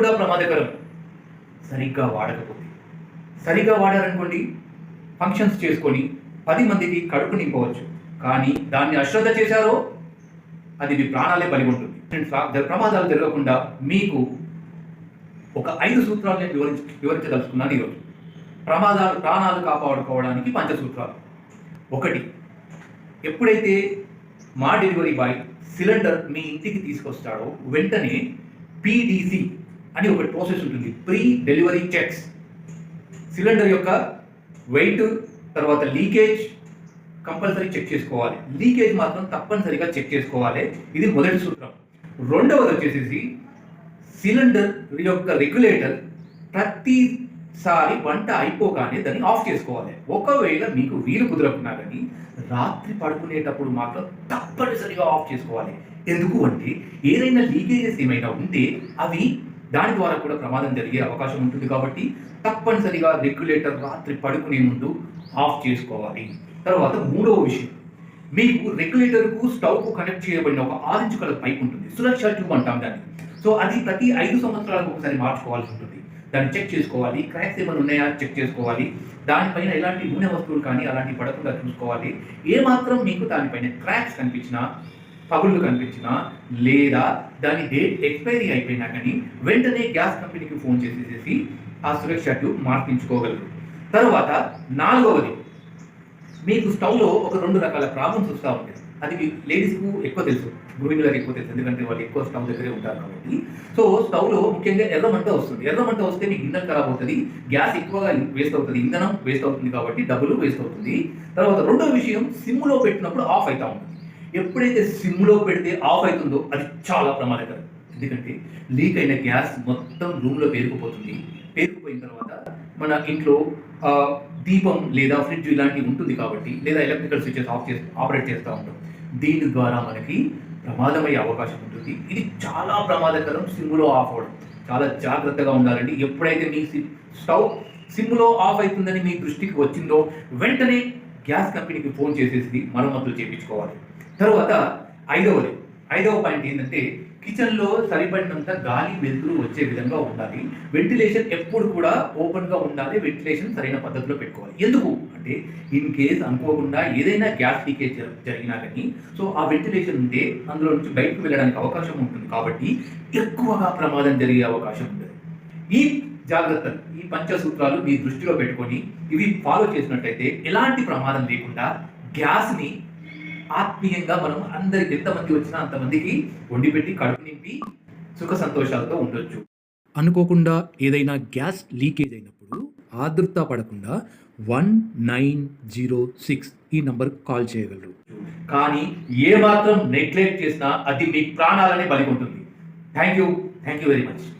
కూడా ప్రమాదకరం. సరిగ్గా వాడకపోతే. సరిగ్గా వాడారనుకోండి ఫంక్షన్స్ చేసుకొని పది మందికి కడుపు నింపవచ్చు. కానీ దాన్ని అశ్రద్ధ చేశారో అది మీ ప్రాణాలే బలి ఉంటుంది ఫ్రెండ్స్, ప్రమాదాలు జరగకుండా మీకు ఒక ఐదు సూత్రాలు నేను వివరించ వివరించదలుచుకున్నాను ఈరోజు. ప్రమాదాలు ప్రాణాలు కాపాడుకోవడానికి పంచసూత్రాలు. ఒకటి ఎప్పుడైతే మా డెలివరీ బాయ్ సిలిండర్ మీ ఇంటికి తీసుకొస్తాడో వెంటనే పీడీసీ అని ఒక ప్రాసెస్ ఉంటుంది. ప్రీ డెలివరీ చెక్స్ సిలిండర్ యొక్క వెయిట్ తర్వాత లీకేజ్ కంపల్సరీ చెక్ చేసుకోవాలి. లీకేజ్ మాత్రం తప్పనిసరిగా చెక్ చేసుకోవాలి. ఇది మొదటి సూత్రం. రెండవది వచ్చేసి సిలిండర్ యొక్క రెగ్యులేటర్ ప్రతిసారి వంట అయిపోగానే దాన్ని ఆఫ్ చేసుకోవాలి. ఒకవేళ మీకు వీలు కుదరకున్నా కానీ రాత్రి పడుకునేటప్పుడు మాత్రం తప్పనిసరిగా ఆఫ్ చేసుకోవాలి. ఎందుకు అంటే ఏదైనా లీకేజెస్ ఏమైనా ఉంటే అవి దాని ద్వారా కూడా ప్రమాదం జరిగే అవకాశం ఉంటుంది కాబట్టి తప్పనిసరిగా రెగ్యులేటర్ రాత్రి పడుకునే ముందు ఆఫ్ చేసుకోవాలి. తర్వాత మూడవ విషయం మీకు రెగ్యులేటర్కు స్టవ్కు కనెక్ట్ చేయబడిన ఒక ఆరెంజ్ కలర్ పైప్ ఉంటుంది. సురక్ష ట్యూబ్ అంటాం దాన్ని. సో అది ప్రతి ఐదు సంవత్సరాలకు ఒకసారి మార్చుకోవాల్సి ఉంటుంది. దాన్ని చెక్ చేసుకోవాలి. క్రాక్స్ ఏమైనా ఉన్నాయా? చెక్ చేసుకోవాలి. దానిపైన ఎలాంటి నూనె వస్తువులు కానీ అలాంటి పడకుండా చూసుకోవాలి. ఏ మాత్రం మీకు దానిపైన క్రాక్స్ కనిపించినా పగుళ్ళు కనిపించినా లేదా దాని డేట్ ఎక్స్పైరీ అయిపోయినా కానీ వెంటనే గ్యాస్ కంపెనీకి ఫోన్ చేసేసేసి ఆ సురక్ష ట్యూబ్ మార్పించుకోగలరు. తర్వాత నాలుగవది మీకు స్టవ్లో ఒక రెండు రకాల ప్రాబ్లమ్స్ వస్తూ ఉంటాయి. అది లేడీస్కు ఎక్కువ తెలుసు గృహిణులకు ఎక్కువ తెలుసు ఎందుకంటే వాళ్ళు ఎక్కువ స్టవ్ దగ్గరే ఉంటారు కాబట్టి. సో స్టవ్లో ముఖ్యంగా ఎర్రమంట వస్తుంది. ఎర్రమంట వస్తే మీకు ఇంధనం ఖరాబ్ అవుతుంది గ్యాస్ ఎక్కువగా వేస్ట్ అవుతుంది ఇంధనం వేస్ట్ అవుతుంది కాబట్టి డబ్బులు వేస్ట్ అవుతుంది. తర్వాత రెండో విషయం సిమ్లో పెట్టినప్పుడు ఆఫ్ అవుతా ఉంటుంది. ఎప్పుడైతే సిమ్లో పెడితే ఆఫ్ అవుతుందో అది చాలా ప్రమాదకరం. ఎందుకంటే లీక్ అయిన గ్యాస్ మొత్తం రూమ్లో పేరుకుపోతుంది పేరుకుపోయిన తర్వాత మన ఇంట్లో దీపం లేదా ఫ్రిడ్జ్ ఇలాంటివి ఉంటుంది కాబట్టి లేదా ఎలక్ట్రికల్ స్విచెస్ ఆఫ్ చేసి ఆపరేట్ చేస్తూ ఉంటాం. దీని ద్వారా మనకి ప్రమాదమయ్యే అవకాశం ఉంటుంది. ఇది చాలా ప్రమాదకరం సిమ్లో ఆఫ్ అవ్వడం. చాలా జాగ్రత్తగా ఉండాలండి. ఎప్పుడైతే మీ స్టవ్ సిమ్లో ఆఫ్ అవుతుందని మీ దృష్టికి వచ్చిందో వెంటనే గ్యాస్ కంపెనీకి ఫోన్ చేసేసి మరమ్మతులు చేయించుకోవాలి తర్వాత ఐదవది. ఐదవ పాయింట్ ఏంటంటే కిచెన్లో సరిపడినంత గాలి వెలుతురు వచ్చే విధంగా ఉండాలి. వెంటిలేషన్ ఎప్పుడు కూడా ఓపెన్గా ఉండాలి. వెంటిలేషన్ సరైన పద్ధతిలో పెట్టుకోవాలి. ఎందుకు? అంటే ఇన్ కేస్ అనుకోకుండా ఏదైనా గ్యాస్ లీకేజ్ జరిగినా కానీ సో ఆ వెంటిలేషన్ ఉంటే అందులో నుంచి బయటకు వెళ్ళడానికి అవకాశం ఉంటుంది. కాబట్టి ఎక్కువగా ప్రమాదం జరిగే అవకాశం ఉంటుంది ఈ జాగ్రత్తలు ఈ పంచసూత్రాలు మీ దృష్టిలో పెట్టుకొని ఇవి ఫాలో చేసినట్టయితే ఎలాంటి ప్రమాదం లేకుండా గ్యాస్ని ఆత్మీయంగా మనం అందరికి ఎంతమంది వచ్చినా అంతమందికి వండి పెట్టి కడుపు నింపి సుఖ సంతోషాలతో ఉండొచ్చు. అనుకోకుండా ఏదైనా గ్యాస్ లీకేజ్ అయినప్పుడు ఆదృత పడకుండా వన్ నైన్ జీరో సిక్స్ ఈ నంబర్ కాల్ చేయగలరు. కానీ ఏ మాత్రం నెగ్లెక్ట్ చేసినా అది మీ ప్రాణాలనే బలికొంటుంది. Thank you. Thank you very much.